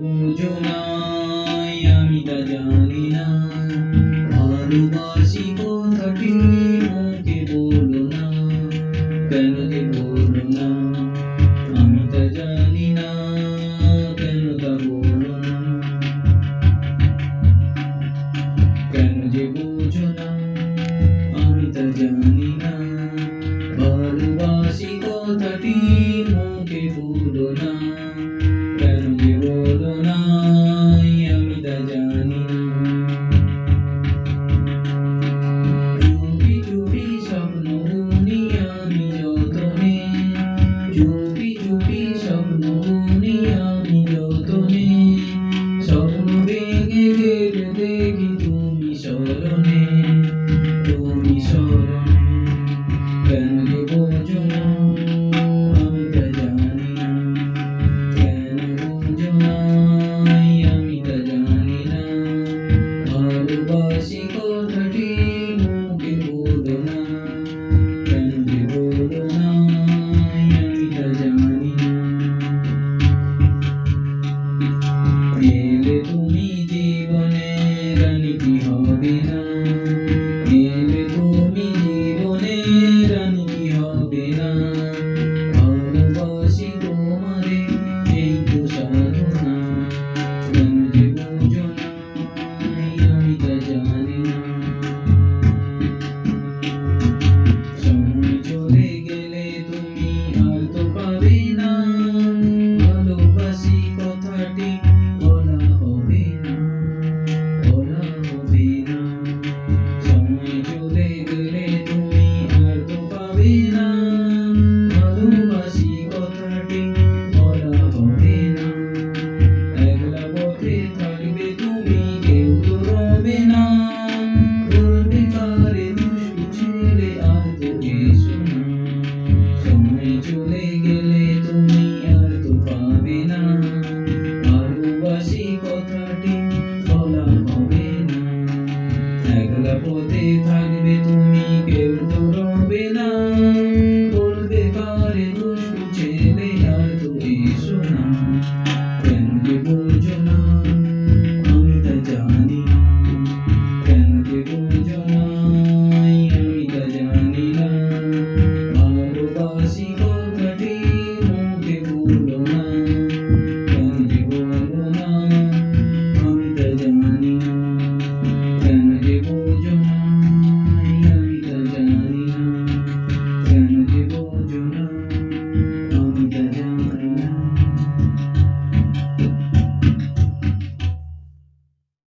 বুঝো নাই আমি তা জানি না। ভালোবাসি কথাটি মুখে বলো না কেন যে বলো না। আমি তা জানি না, কেন তা বলো না। কেন যে বুঝো না আমি তা জানি না। ভালোবাসি কথাটি মুখে বলো না। Mm-hmm.